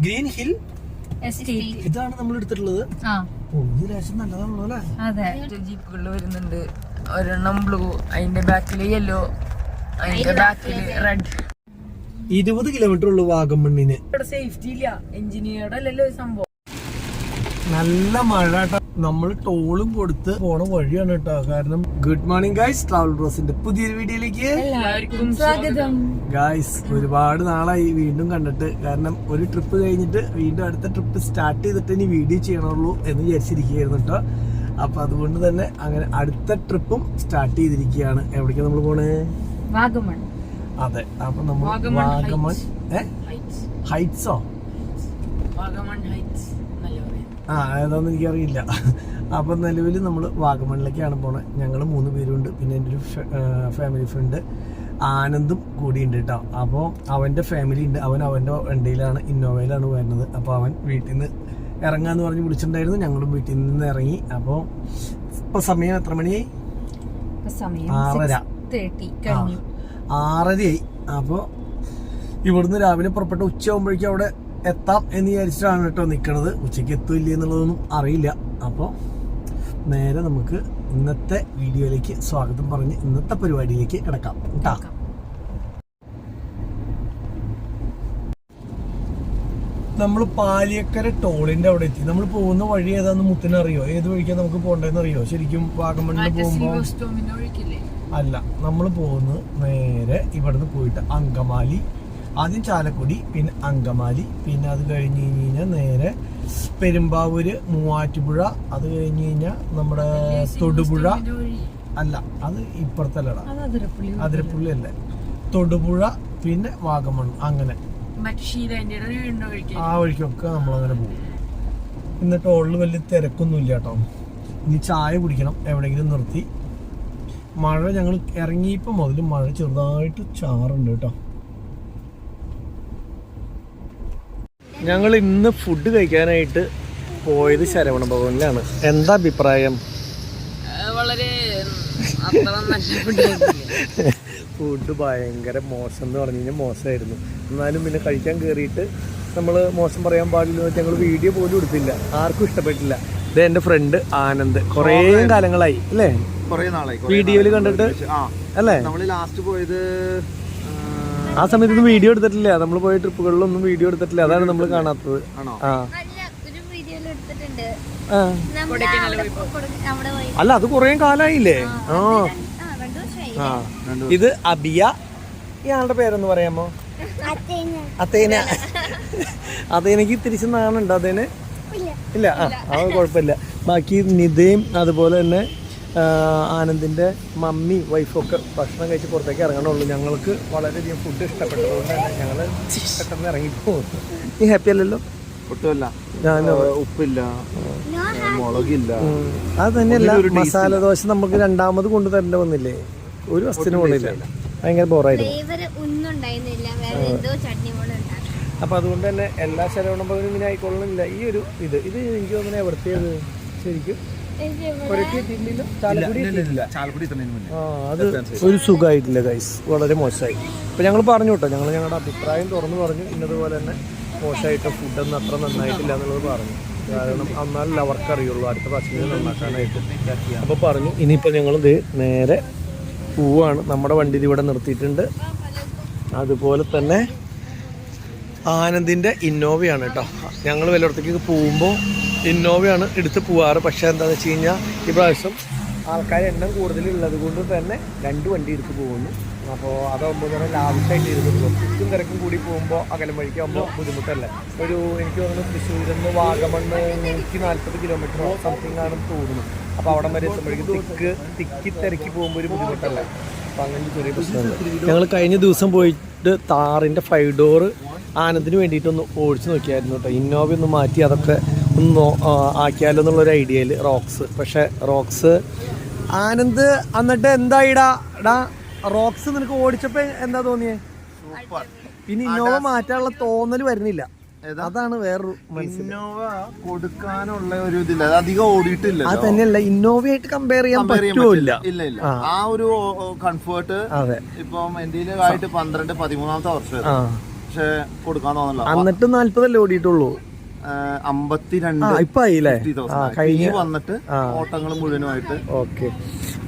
Green hill ഇതാണ് നമ്മൾ എടുത്തിട്ടുള്ളത് അതെ. ജീപ്പുകളിൽ വരുന്നുണ്ട്. ഒരെണ്ണം ബ്ലൂ അതിന്റെ ബാക്കിൽ യെല്ലോ അതിന്റെ ബാക്കിൽ റെഡ് ഇരുപത് കിലോമീറ്റർ ഉള്ളു വാഗമണ്ണിന്. സേഫ്റ്റി ഇല്ല. എഞ്ചിനീയറുടെ അല്ലല്ലോ ഈ സംഭവം. നല്ല മഴ കേട്ടോ. നമ്മൾ ടോളും കൊടുത്ത് പോണ വഴിയാണ് കേട്ടോ. കാരണം ഗുഡ് മോർണിംഗ് ഗൈസ് ട്രാവൽ ബ്രോസിന്റെ പുതിയൊരു വീഡിയോയിലേക്ക് എല്ലാവർക്കും സ്വാഗതം. ഗായ്സ് ഒരുപാട് നാളായി വീണ്ടും കണ്ടിട്ട്. കാരണം ഒരു ട്രിപ്പ് കഴിഞ്ഞിട്ട് വീണ്ടും അടുത്ത ട്രിപ്പ് സ്റ്റാർട്ട് ചെയ്തിട്ട് ഇനി വീഡിയോ ചെയ്യണുള്ളൂ എന്ന് വിചാരിച്ചിരിക്കുകയായിരുന്നു കേട്ടോ. അപ്പൊ അതുകൊണ്ട് തന്നെ അങ്ങനെ അടുത്ത ട്രിപ്പും സ്റ്റാർട്ട് ചെയ്തിരിക്കുകയാണ്. എവിടേക്ക് നമ്മൾ പോണേ? വാഗമൺ. അതെ അപ്പൊ നമ്മൾ വാഗമൺ വാഗമൺ ഹൈറ്റ്സ്. ഹൈറ്റ്സോ? വാഗമൺ ഹൈറ്റ്സ്. ആ ഏതാണെന്ന് എനിക്കറിയില്ല. അപ്പം നിലവിൽ നമ്മൾ വാഗമണിലേക്കാണ് പോണത് ഞങ്ങൾ മൂന്ന് പേരുണ്ട്. പിന്നെ എന്റെ ഒരു ഫാമിലി ഫ്രണ്ട് ആനന്ദും കൂടി ഉണ്ട് കേട്ടോ അപ്പോൾ അവന്റെ ഫാമിലി ഉണ്ട്. അവൻ അവന്റെ വണ്ടിയിലാണ് ഇന്നോവയിലാണ് വരുന്നത്. അപ്പോൾ അവൻ വീട്ടിൽ നിന്ന് ഇറങ്ങാന്ന് പറഞ്ഞ് വിളിച്ചിട്ടുണ്ടായിരുന്നു. ഞങ്ങളും വീട്ടിൽ നിന്ന് ഇറങ്ങി. അപ്പോൾ ഇപ്പം സമയം എത്ര മണിയായി? ആറര. ആറരയായി. അപ്പോൾ ഇവിടുന്ന് രാവിലെ പുറപ്പെട്ട ഉച്ചയാകുമ്പോഴേക്കും അവിടെ എത്താം എന്ന് വിചാരിച്ചിട്ടാണ് കേട്ടോ നിൽക്കണത് ഉച്ചയ്ക്ക് എത്തൂല്ല എന്നുള്ളതൊന്നും അറിയില്ല. അപ്പോൾ നേരെ നമുക്ക് ഇന്നത്തെ വീഡിയോയിലേക്ക് സ്വാഗതം പറഞ്ഞ് ഇന്നത്തെ പരിപാടിയിലേക്ക് കിടക്കാം. കേട്ടാ. നമ്മൾ പാലിയക്കര ടോളിന്റെ അവിടെ എത്തി. നമ്മൾ പോകുന്ന വഴി ഏതാന്ന് മുത്തിനറിയോ ഏത് വഴിക്കാ നമുക്ക് പോകണ്ടെന്ന് അറിയോ? ശരിക്കും വാഗമണ്ണിൽ പോകുമ്പോൾ അല്ല നമ്മൾ പോകുന്നത് നേരെ ഇവിടുന്ന് പോയിട്ട് അങ്കമാലി ആദ്യം ചാലക്കുടി പിന്നെ അങ്കമാലി പിന്നെ അത് കഴിഞ്ഞ് കഴിഞ്ഞ് കഴിഞ്ഞാൽ നേരെ പെരുമ്പാവൂര് മൂവാറ്റുപുഴ അത് കഴിഞ്ഞ് കഴിഞ്ഞാൽ നമ്മുടെ തൊടുപുഴ. അല്ല അത് ഇപ്പുറത്തല്ലടാ. അത് അതിരപ്പുള്ളി അല്ലേ തൊടുപുഴ പിന്നെ വാഗമൺ അങ്ങനെ. ആ വഴിക്കൊക്കെ നമ്മളങ്ങനെ പോകും എന്നിട്ട് ടോളിൽ വലിയ തിരക്കൊന്നുമില്ല കേട്ടോ ഇനി ചായ കുടിക്കണം എവിടെയെങ്കിലും നിർത്തി. മഴ ഞങ്ങൾ ഇറങ്ങിയപ്പോൾ മുതൽ മഴ ചെറുതായിട്ട് ചാറുണ്ട് കേട്ടോ. ഞങ്ങൾ ഇന്ന് ഫുഡ് കഴിക്കാനായിട്ട് പോയത് ശരവണ ഭവനിലാണ്. എന്താ അഭിപ്രായം? വളരെ ഫുഡ് ഫുഡ് ഭയങ്കര മോശം എന്ന് പറഞ്ഞു കഴിഞ്ഞാൽ മോശമായിരുന്നു. എന്നാലും പിന്നെ കഴിക്കാൻ കയറിയിട്ട് നമ്മൾ മോശം പറയാൻ പാടില്ല ഞങ്ങൾ വീഡിയോ പോലും എടുത്തില്ല. ആർക്കും ഇഷ്ടപ്പെട്ടില്ല. ഇത് എന്റെ ഫ്രണ്ട് ആനന്ദ് കുറേ കാലങ്ങളായി അല്ലേ? കുറേ നാളായി വീഡിയോയിൽ കണ്ടിട്ട് ആ അല്ലേ? നമ്മൾ ലാസ്റ്റ് പോയത് ആ, സമയത്ത് സമയത്തൊന്നും വീഡിയോ എടുത്തിട്ടില്ല. നമ്മൾ പോയ ട്രിപ്പുകളിലൊന്നും വീഡിയോ എടുത്തിട്ടില്ല. അതാണ് നമ്മൾ കാണാത്തത്. ആ. അല്ല അത് കൊറേ കാലായില്ലേ? ആ ഇത് അബിയ. ഇയാളുടെ പേരൊന്ന് പറയാമോ? അതേന അതേനക്ക് തിരിച്ച് നാണുണ്ട് അതേന് ഇല്ല. ആ അത് കുഴപ്പമില്ല. ബാക്കി നിതയും അതുപോലെ തന്നെ ആ, ആനന്ദിന്റെ മമ്മി വൈഫൊക്കെ ഭക്ഷണം കഴിച്ച് പുറത്തേക്ക് ഇറങ്ങണുള്ളൂ. ഞങ്ങൾക്ക് വളരെയധികം ഫുഡ് ഇഷ്ടപ്പെട്ടതുകൊണ്ട് തന്നെ ഞങ്ങൾ പെട്ടെന്ന് ഇറങ്ങിപ്പോകുന്നു നീ ഹാപ്പി അല്ലല്ലോ? ഒട്ടുമല്ല. ഉപ്പില്ല. മുളകില്ല. അത് തന്നെയല്ല മസാല ദോശ നമുക്ക് രണ്ടാമത് കൊണ്ടു തരേണ്ട വന്നില്ലേ? ഒരു വസ്തുവിനും കൊള്ളില്ല. ഭയങ്കര ബോറായിരുന്നു. ഫ്ലേവർ ഒന്നും ഉണ്ടായിരുന്നില്ല. വേറെ എന്തോ ചട്നി പോലെ ഉണ്ടാക്കി അപ്പൊ അതുകൊണ്ട് തന്നെ എല്ലാ ഇങ്ങനെ ആയിക്കൊള്ളണില്ല. ഈ ഒരു ഇത് ഇത് എനിക്ക് തോന്നുന്നത് എവിടത്തേത്? ശരിക്കും അത് ഒരു സുഖമായിട്ടില്ല ഗൈസ് വളരെ മോശമായി. അപ്പൊ ഞങ്ങൾ പറഞ്ഞു കേട്ടോ ഞങ്ങൾ ഞങ്ങളുടെ അഭിപ്രായം തുറന്നു പറഞ്ഞു. ഇന്നതുപോലെ തന്നെ മോശമായിട്ട് ഫുഡൊന്നും അത്ര നന്നായിട്ടില്ല എന്നുള്ളത് പറഞ്ഞു. കാരണം എന്നാലല്ല അവർക്ക് അറിയുള്ളൂ അടുത്ത പ്രാവശ്യം നന്നാക്കാനായിട്ട്. അപ്പൊ പറഞ്ഞു ഇനിയിപ്പോ ഞങ്ങൾ നേരെ പോവാണ്. നമ്മുടെ വണ്ടി ഇവിടെ നിർത്തിയിട്ടുണ്ട്. അതുപോലെ തന്നെ ആനന്ദിന്റെ ഇന്നോവയാണ് കേട്ടോ. ഞങ്ങൾ വല്ലയിടത്തേക്ക് പോകുമ്പോൾ ഇന്നോവയാണ് എടുത്ത് പോവാറ്. പക്ഷേ എന്താന്ന് വെച്ച് കഴിഞ്ഞാൽ ഇപ്രാവശ്യം പ്രാവശ്യം ആൾക്കാർ എണ്ണം കൂടുതലുള്ളത് കൊണ്ട് തന്നെ രണ്ട് വണ്ടി എടുത്ത് പോകുന്നു. അപ്പോൾ അതാകുമ്പോൾ തന്നെ ലാവിഷായിട്ട് ഇരുന്ന് തിക്കും തിരക്കും കൂടി പോകുമ്പോൾ അകലം വഴിക്കാകുമ്പോൾ ബുദ്ധിമുട്ടല്ല? ഒരു എനിക്ക് തോന്നുന്നു തൃശ്ശൂരിൽ നിന്ന് വാഗമണ്ണ് നൂറ്റി നാൽപ്പത് കിലോമീറ്റർ സംതിങ് ആണെന്ന് തോന്നുന്നു. അപ്പോൾ അവിടെ വരെ എത്തുമ്പോഴേക്കും തിക്ക് തിക്കി തിരക്കി പോകുമ്പോൾ ഒരു ബുദ്ധിമുട്ടല്ല? അപ്പോൾ അങ്ങനെ ചെറിയ പ്രശ്നമുണ്ട്. ഞങ്ങൾ കഴിഞ്ഞ ദിവസം പോയിട്ട് താറിന്റെ ഫൈവ് ഡോറ് ആനന്ദിന് വേണ്ടിയിട്ടൊന്ന് ഓടിച്ചു നോക്കിയായിരുന്നു കേട്ടോ. ഇന്നോവ ഒന്ന് മാറ്റി അതൊക്കെ ഒന്ന് ആക്കിയാലോ എന്നുള്ളൊരു ഐഡിയയിൽ റോക്സ്. പക്ഷെ റോക്സ് ആനന്ദ് എന്നിട്ട് എന്തായിടാ? എടാ റോക്സ് നിനക്ക് ഓടിച്ചപ്പോ എന്താ തോന്നിയേ? പിന്നെ ഇന്നോവ മാറ്റാനുള്ള തോന്നൽ വരുന്നില്ല. അതാണ് വേറൊരു ഇന്നോവ കൊടുക്കാനുള്ള ഒരു ഇതില്ല. അത് അധികം ഓടിയിട്ടില്ല അത് തന്നെയല്ല ഇന്നോവയായിട്ട് കമ്പയർ ചെയ്യാൻ പറ്റില്ല. ഇല്ല ഇല്ല. ആ. ഒരു കംഫേർട്ട് അതെ. ഇപ്പം എന്റെ ആയിട്ട് പന്ത്രണ്ട് പതിമൂന്നാമത്തെ വർഷം പക്ഷെ കൊടുക്കാൻ തോന്നില്ല എന്നിട്ട് നാല്പതല്ലേ ഓടിയിട്ടുള്ളൂ? അമ്പത്തിരണ്ട് ആ ഇപ്പൊ ആയില്ലേ വന്നിട്ട് ഓട്ടങ്ങൾ മുഴുവനുമായിട്ട്. ഓക്കെ.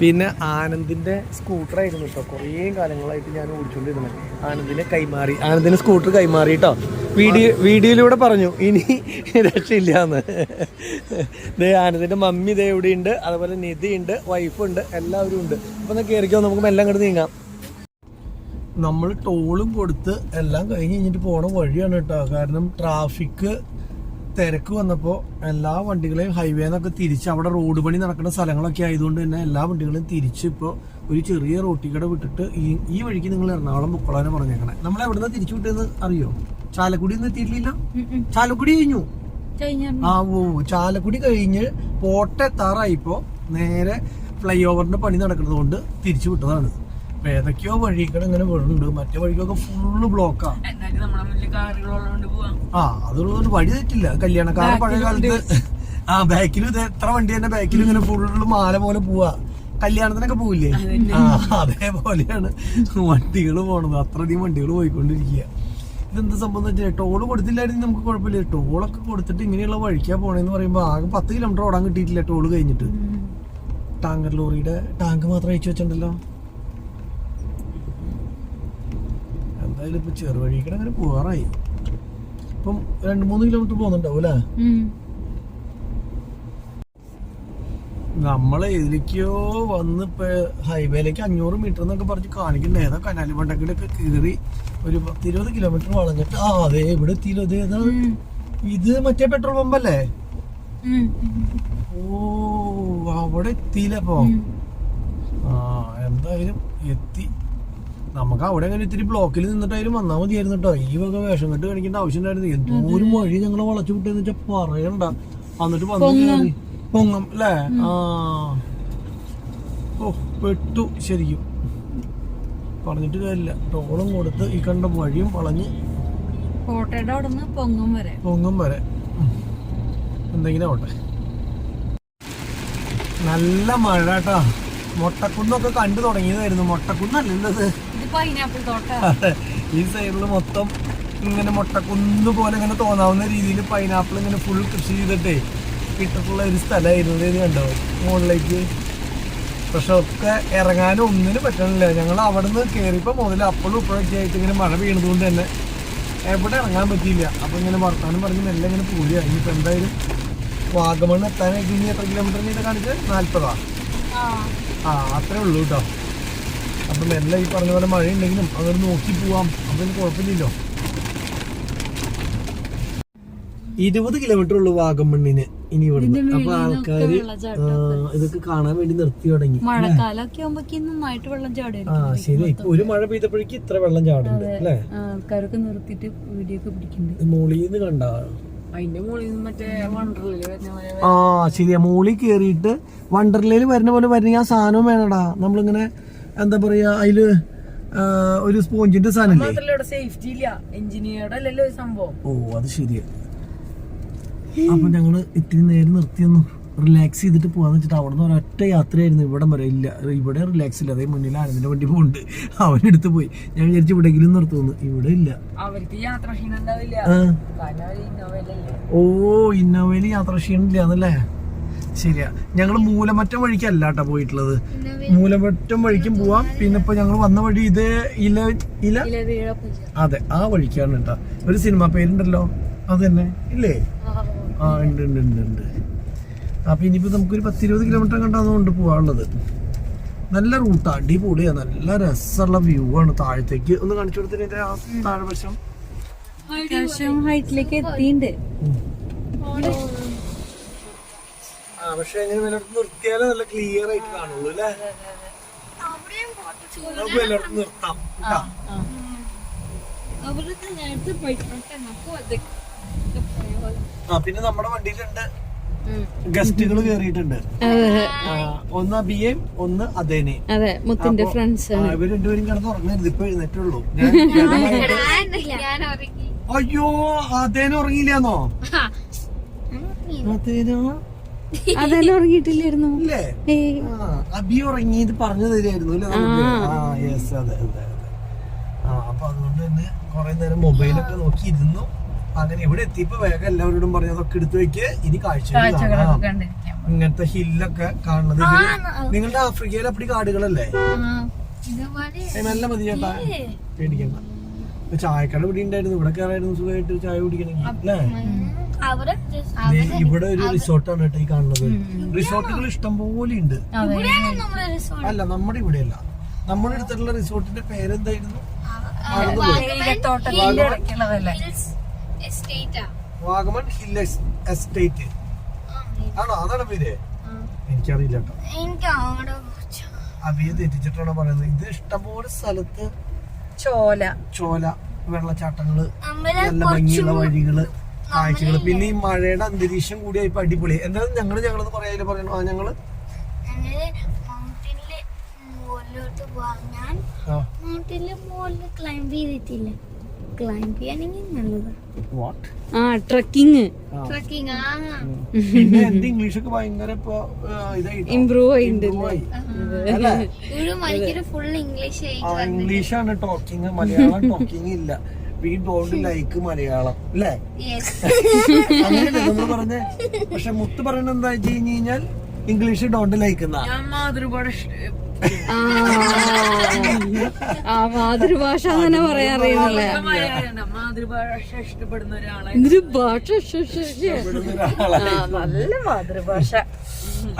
പിന്നെ ആനന്ദിന്റെ സ്കൂട്ടർ ആയിരുന്നു കേട്ടോ. കുറേ കാലങ്ങളായിട്ട് ഞാൻ ഓടിച്ചുകൊണ്ടിരുന്നത് ആനന്ദിനെ കൈമാറി. ആനന്ദിന് സ്കൂട്ടർ കൈമാറി കേട്ടോ. വീഡിയോ വീഡിയോയിലൂടെ പറഞ്ഞു ഇനി രക്ഷയില്ലാന്ന്. ദേ ആനന്ദിന്റെ മമ്മി ദേ ഇവിടെ ഉണ്ട് അതുപോലെ നിധി ഉണ്ട് വൈഫ് ഉണ്ട് എല്ലാവരും ഉണ്ട്. അപ്പൊ ഒന്ന് കയറിക്കോ നമുക്ക് മെല്ലെ അങ്ങോട്ട് നീങ്ങാം. നമ്മൾ ടോളും കൊടുത്ത് എല്ലാം കഴിഞ്ഞ് കഴിഞ്ഞിട്ട് പോണ വഴിയാണ് കേട്ടോ. കാരണം ട്രാഫിക് തിരക്ക് വന്നപ്പോൾ എല്ലാ വണ്ടികളെയും ഹൈവേ എന്നൊക്കെ തിരിച്ച് അവിടെ റോഡ് പണി നടക്കുന്ന സ്ഥലങ്ങളൊക്കെ ആയതുകൊണ്ട് തന്നെ എല്ലാ വണ്ടികളെയും തിരിച്ച് ഇപ്പോൾ ഒരു ചെറിയ റോട്ടിക്കട വിട്ടിട്ട് ഈ ഈ വഴിക്ക് നിങ്ങൾ എറണാകുളം പൊക്കോളാനെ പറഞ്ഞേക്കണേ. നമ്മൾ എവിടുന്ന തിരിച്ചു വിട്ടതെന്ന് അറിയോ? ചാലക്കുടി ഒന്നും എത്തിയിട്ടില്ല ചാലക്കുടി കഴിഞ്ഞു? ആ ഓ ചാലക്കുടി കഴിഞ്ഞ് പോട്ടെത്താറായിപ്പോ നേരെ ഫ്ലൈ ഓവറിന്റെ പണി നടക്കുന്നത് കൊണ്ട് തിരിച്ചു വിട്ടതാണ്. അപ്പൊ ഏതൊക്കെയോ വഴികൾ ഇങ്ങനെ വീടുണ്ട് മറ്റേ വഴിക്കൊക്കെ ഫുള്ള് ബ്ലോക്കാ എന്നാലും നമ്മുടെ മുന്നിൽ കാറുകളുള്ളതുകൊണ്ട് പോവാം. ആ അതുള്ളതുകൊണ്ട് വഴി തെറ്റില്ല. കല്യാണക്കാരൻ പഴയ കാലത്ത് ആ ബാക്കിൽ ഇത് എത്ര വണ്ടി തന്നെ ബാക്കിൽ ഇങ്ങനെ ഫുള്ള് മാല പോലെ പോവാ. കല്യാണത്തിനൊക്കെ പോവില്ലേ? ആ അതേപോലെയാണ് വണ്ടികൾ പോണത്. അത്രയധികം വണ്ടികൾ പോയിക്കൊണ്ടിരിക്കുക ഇതെന്ത് സംഭവം എന്ന് വെച്ചാൽ ടോൾ കൊടുത്തില്ലായിരുന്നു നമുക്ക് കുഴപ്പമില്ല? ടോളൊക്കെ കൊടുത്തിട്ട് ഇങ്ങനെയുള്ള വഴിക്കാ പോണേന്ന് പറയുമ്പോൾ ആകെ പത്ത് കിലോമീറ്റർ ഓടാൻ കിട്ടിയിട്ടില്ല ടോൾ കഴിഞ്ഞിട്ട്. ടാങ്കർ ലോറിയുടെ ടാങ്ക് മാത്രം അയച്ചു വെച്ചിട്ടുണ്ടല്ലോ എന്തായാലും ചെറുവഴിക്കണ ചെറുവഴിക്കടെ അങ്ങനെ പോവാറായി. ഇപ്പം രണ്ട് മൂന്ന് കിലോമീറ്റർ പോകുന്നുണ്ടാവും അല്ലേ നമ്മളെ ഇതിലേക്കോ വന്ന് ഇപ്പൊ ഹൈവേയിലേക്ക് അഞ്ഞൂറ് മീറ്റർ എന്നൊക്കെ പറഞ്ഞ് കാണിക്കുന്നത് ഏതാ കനാലി മണ്ടക്കിലൊക്കെ കയറി ഒരു പത്തിരുപത് കിലോമീറ്റർ വളഞ്ഞിട്ട് ആ അതെ ഇവിടെ എത്തിയില്ലോ അതെ ഏതാ ഇത് മറ്റേ പെട്രോൾ പമ്പ് അല്ലേ ഓ അവിടെ എത്തിയില്ലപ്പോ ആ എന്തായാലും എത്തി. നമുക്ക് അവിടെ അങ്ങനെ ഇത്തിരി ബ്ലോക്കിൽ നിന്നിട്ടായാലും വന്നാൽ മതിയായിരുന്നു കേട്ടോ ഈ വക വേഷം കെട്ട് കാണിക്കേണ്ട ആവശ്യം ഉണ്ടായിരുന്നു എന്തോരം വഴി ഞങ്ങൾ വളച്ചു വിട്ടെന്ന് വെച്ചാൽ പറയണ്ട. എന്നിട്ട് വന്നു പൊങ്ങം. അല്ലേ ആ. ഓ പെട്ടു ശരിക്കും. പറഞ്ഞിട്ട് കാര്യമില്ല. ടോളും കൊടുത്ത് ഈ കണ്ട വഴിയും വളഞ്ഞ് കോട്ടയുടെ അവിടെ നിന്ന് പൊങ്ങും വരെ. പൊങ്ങം വരെ. എന്തെങ്കിലും ആവട്ടെ. നല്ല മഴ കേട്ടാ മൊട്ടക്കുന്നൊക്കെ കണ്ടു തുടങ്ങിയതായിരുന്നു. മൊട്ടക്കുന്നല്ലല്ലോ ഈ സൈഡിൽ മൊത്തം ഇങ്ങനെ മുട്ടക്കുന്ന് പോലെ ഇങ്ങനെ തോന്നാവുന്ന രീതിയിൽ പൈനാപ്പിൾ ഇങ്ങനെ ഫുൾ കൃഷി ചെയ്തിട്ടേ ഇട്ടിട്ടുള്ള ഒരു സ്ഥലമായിരുന്നു. ഇത് കണ്ടോ? മുകളിലേക്ക്. പക്ഷെ ഒക്കെ ഇറങ്ങാനും ഒന്നിനും പറ്റണില്ല. ഞങ്ങൾ അവിടെ നിന്ന് കയറിയപ്പോൾ മുതൽ അപ്പോഴും ഇപ്പോഴൊക്കെ ആയിട്ട് ഇങ്ങനെ മഴ വീണതുകൊണ്ട് കൊണ്ട് തന്നെ എവിടെ ഇറങ്ങാൻ പറ്റിയില്ല. അപ്പൊ ഇങ്ങനെ വർത്താനം പറഞ്ഞ് മെല്ലെ ഇങ്ങനെ പോരുക ഇനിയിപ്പോൾ എന്തായാലും വാഗമൺ എത്താനായിട്ട് ഇനി എത്ര കിലോമീറ്റർ ഇത് കാണിച്ച്? നാല്പതാ? ആ. അത്രേ ഉള്ളൂ കേട്ടോ അപ്പൊ മെല്ലെ ഈ പറഞ്ഞ പോലെ മഴ ഉണ്ടെങ്കിലും അങ്ങോട്ട് നോക്കി പോവാം. അപ്പൊ കുഴപ്പമില്ലല്ലോ. ഇരുപത് കിലോമീറ്റർ ഉള്ളു വാഗമണ്ണിന് ഇനി ഇവിടുന്ന്. അപ്പൊ ആൾക്കാര് ഇതൊക്കെ കാണാൻ വേണ്ടി നിർത്തി തുടങ്ങി നന്നായിട്ട് വെള്ളം ആ ശരി. ഒരു മഴ പെയ്തപ്പോഴേക്ക് ഇത്ര വെള്ളം ചാടുന്നുണ്ട് അല്ലേ? ആൾക്കാരൊക്കെ നിർത്തിയിട്ട് വീഡിയോ ഒക്കെ പിടിക്കുന്നുണ്ട്. മോളിന്ന് കണ്ട? ആ ശരിയാ. മോളിൽ കേറിയിട്ട് വണ്ടർലയിൽ വരുന്ന പോലെ വരുന്ന ആ സാധനവും വേണടാ. നമ്മളിങ്ങനെ എന്താ പറയാ അതിൽ ഒരു സ്പോഞ്ചിന്റെ സാധനം സേഫ്റ്റി ഇല്ല. അല്ലല്ലോ സംഭവം. ഓ അത് ശരിയാ അപ്പൊ ഞങ്ങൾ ഇത്തിരി നേരം നിർത്തിയൊന്നു റിലാക്സ് ചെയ്തിട്ട് പോവാന്ന് വെച്ചിട്ട് അവിടെ നിന്ന് ഒരൊറ്റ യാത്രയായിരുന്നു. ഇവിടെ വരെ ഇല്ല. ഇവിടെ റിലാക്സ് ഇല്ല. അതേ മുന്നിൽ ആനന്ദിന്റെ വണ്ടി പോകുന്നുണ്ട് അവനെടുത്ത് പോയി. ഞാൻ വിചാരിച്ചു ഇവിടെങ്കിലും നിർത്തുന്നു ഇവിടെ ഇല്ല. ഓ ഇന്നോവയിൽ യാത്ര ക്ഷീണില്ല എന്നല്ലേ ശരിയാ. ഞങ്ങൾ മൂലമറ്റം വഴിക്കല്ല കേട്ടോ പോയിട്ടുള്ളത്. മൂലമറ്റം വഴിക്കും പോവാം. പിന്നെ ഇപ്പൊ ഞങ്ങൾ വന്ന വഴി ഇത് ഇല ഇല? അതെ ആ വഴിക്കാണ് കേട്ടോ. ഒരു സിനിമ പേരുണ്ടല്ലോ? അത് തന്നെ. ഇല്ലേ? ആ ഉണ്ട് ഉണ്ട് ഉണ്ട് ഉണ്ട്. അപ്പൊ ഇനിയിപ്പോ നമുക്കൊരു പത്തിരുപത് കിലോമീറ്റർ കണ്ടാന്നുകൊണ്ട് പോവാനുള്ളത്. നല്ല റൂട്ട്. അടിപൊളിയാ. നല്ല രസമുള്ള വ്യൂ ആണ് താഴത്തേക്ക്. ഒന്ന് കാണിച്ചു കൊടുത്തിട്ട് ആ താഴെ വശം. ഹൈറ്റിലേക്ക് എത്തിയിട്ടുണ്ട് പക്ഷെ എങ്ങനെ വല്ലയിടത്ത് നിർത്തിയാലേ നല്ല ക്ലിയർ ആയിട്ട് കാണുള്ളൂ അല്ലേ? നമുക്ക് വല്ലയിടത്ത് നിർത്താം ആ പിന്നെ നമ്മുടെ വണ്ടിയിലുണ്ട് ഗസ്റ്റുകൾ കേറിയിട്ടുണ്ട്. ഒന്ന് അബിയേം ഒന്ന് അതേനെയും അതെ മുത്തിന്റെ ഫ്രണ്ട്സ് ഇവർ ഇവർ രണ്ടുപേരും കിടന്ന് ഉറങ്ങരുത്. ഇപ്പൊ എഴുന്നേറ്റുള്ളൂ ഞാൻ കിടന്നായിട്ട് ഞാൻ ഉറങ്ങി. അയ്യോ അതേനെ ഉറങ്ങിയില്ലാന്നോ? അതേനോ അതെല്ലാം ഉറങ്ങിയിട്ടില്ലായിരുന്നു? അബി പറഞ്ഞു യെസ് അതെ അതെ അതെ. ആ അപ്പൊ അതുകൊണ്ട് തന്നെ കുറെ നേരം മൊബൈലൊക്കെ നോക്കി ഇരുന്നു അങ്ങനെ ഇവിടെ എത്തിയപ്പോ വേഗം എല്ലാവരോടും പറഞ്ഞു അതൊക്കെ എടുത്തു വെക്ക്. ഇനി കാഴ്ച കാണാം. ഇങ്ങനത്തെ ഹില്ലൊക്കെ കാണുന്നത് നിങ്ങളുടെ ആഫ്രിക്കയിൽ അപ്പടി കാടുകളല്ലേ? നല്ല മതി ചേട്ടാ. പേടിക്കണ്ട. ചായക്കട ഇവിടെ ഉണ്ടായിരുന്നു. ഇവിടെ കയറായിരുന്നു സുഖമായിട്ട് ചായ കുടിക്കണെങ്കിൽ അല്ലേ? ഇവിടെ ഒരു റിസോർട്ടാണ് കേട്ടോ ഈ കാണുന്നത്. റിസോർട്ടുകൾ ഇഷ്ടം പോലെ ഉണ്ട്. നമ്മുടെ ഇവിടെ അല്ല നമ്മുടെ അടുത്തുള്ള റിസോർട്ടിന്റെ പേരെന്തായിരുന്നു? വാഗമൺ. Hill estate. ആണോ? അതാണ് പേര്. എനിക്കറിയില്ല കേട്ടോ. തെറ്റിച്ചിട്ടാണോ പറയുന്നത്. ഇത് ഇഷ്ടംപോലെ സ്ഥലത്ത് ചോല. ചോല വെള്ളച്ചാട്ടങ്ങൾ നല്ല ഭംഗിയുള്ള വഴികൾ. കാഴ്ചകൾ. പിന്നെ ഈ മഴയുടെ അന്തരീക്ഷം കൂടി ഇപ്പൊ അടിപൊളി. എന്തായാലും ഞങ്ങൾ ഞങ്ങളത് പറയാതില്ല പറയണു ആ ഞങ്ങൾ? ഞങ്ങൾ മൗണ്ടിനിൽ മുകളിലോട്ട് ഞാൻ ആ. മൗണ്ടിനിൽ മുകളിൽ ക്ലൈംബ് ചെയ്തിട്ടില്ല. ക്ലൈംബ് ചെയ്യാനെങ്കിൽ വാട്ട് ആ ട്രക്കിംഗ് ആ. പിന്നെ എന്റെ ഇംഗ്ലീഷ് ഒക്കെ ഭയങ്കര ഇമ്പ്രൂവ് ആയിട്ടുണ്ട് ഇംഗ്ലീഷാണ് ടോക്കിങ് മലയാളം ടോക്കിങ് ഇല്ല. വി ഡോണ്ട് ലൈക്ക് മലയാളം അല്ലേ? അങ്ങനെയല്ലേ നമ്മൾ പറഞ്ഞേ? പക്ഷെ മുത്ത് പറയുന്നത് എന്താ വെച്ച് കഴിഞ്ഞ് കഴിഞ്ഞാൽ ഇംഗ്ലീഷ് ഡോണ്ട് ലൈക്ക് ഞാൻ മാതൃഭാഷ ആ. ആ മാതൃഭാഷ അങ്ങനെ പറയാൻ അറിയുന്നില്ല മാതൃഭാഷ ഇഷ്ടപ്പെടുന്ന ഒരാളെ എന്തൊരു ഭാഷ ശ്ശ് ശ്ശ് ശ്ശ്. ഇവിടുന്ന് ഒരാളെ. നല്ല മാതൃഭാഷ.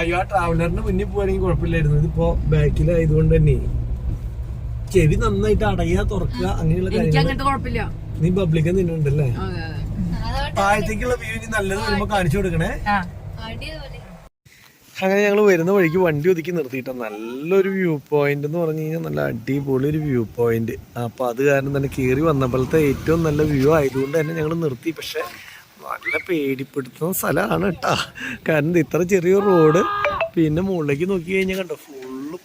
അയ്യോ ആ ട്രാവലറിന് മുന്നിൽ പോവാണെങ്കിൽ കുഴപ്പമില്ലായിരുന്നു. ഇതിപ്പോ ബാക്കിലായതുകൊണ്ട് തന്നെ. ചെവി നന്നായിട്ട് അടയുക തുറക്കുക അങ്ങനെയുള്ള കാര്യങ്ങൾ നീ പബ്ലിക് നിന്നുണ്ടല്ലേ താഴത്തേക്കുള്ള വ്യൂ ഇനി നല്ലത് വരുമ്പോ കാണിച്ചു കൊടുക്കണേ. അങ്ങനെ ഞങ്ങൾ വരുന്ന വഴിക്ക് വണ്ടി ഒതുക്കി നിർത്തിയിട്ട. നല്ലൊരു വ്യൂ പോയിന്റ് എന്ന് പറഞ്ഞു കഴിഞ്ഞാൽ നല്ല അടിപൊളി ഒരു വ്യൂ പോയിന്റ് അപ്പൊ അത് കാരണം തന്നെ കയറി വന്നപ്പോഴത്തെ ഏറ്റവും നല്ല വ്യൂ ആയതുകൊണ്ട് തന്നെ ഞങ്ങൾ നിർത്തി. പക്ഷെ നല്ല പേടിപ്പെടുത്തുന്ന സ്ഥലമാണ് കേട്ടാ. കാരണം ഇത് ഇത്ര ചെറിയ റോഡ് പിന്നെ മുകളിലേക്ക് നോക്കി കഴിഞ്ഞാൽ കണ്ടോ ഫുള്ള്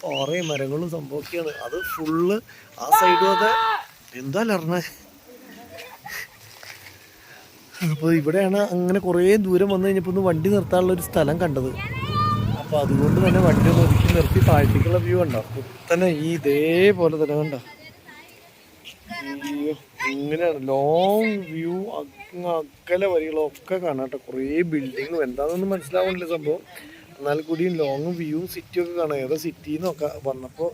പാറയും മരങ്ങളും സംഭവമൊക്കെയാണ് അത് ഫുള്ള് ആ സൈഡും അതെ എന്താ അലർണേ അപ്പോൾ ഇവിടെയാണ് അങ്ങനെ കുറേ ദൂരം വന്നു കഴിഞ്ഞപ്പോൾ ഒന്ന് വണ്ടി നിർത്താനുള്ള ഒരു സ്ഥലം കണ്ടത്. അപ്പോൾ അതുകൊണ്ട് തന്നെ വണ്ടി ഒന്ന് ഒതുക്കി നിർത്തി താഴ്ത്തിക്കുള്ള വ്യൂ കണ്ടോ? കുത്തനെ ഈ ഇതേപോലെ തന്നെ കണ്ടോ? ഇങ്ങനെയാണ്. ലോങ് വ്യൂ അക്കലെ വരികളൊക്കെ കാണാം കേട്ടോ. കുറേ ബിൽഡിങ്ങും എന്താണെന്നൊന്നും മനസ്സിലാവുന്നില്ല സംഭവം. എന്നാൽ കൂടിയും ലോങ് വ്യൂ സിറ്റി ഒക്കെ കാണാം. ഏതോ സിറ്റിയിൽ നിന്നൊക്കെ വന്നപ്പോൾ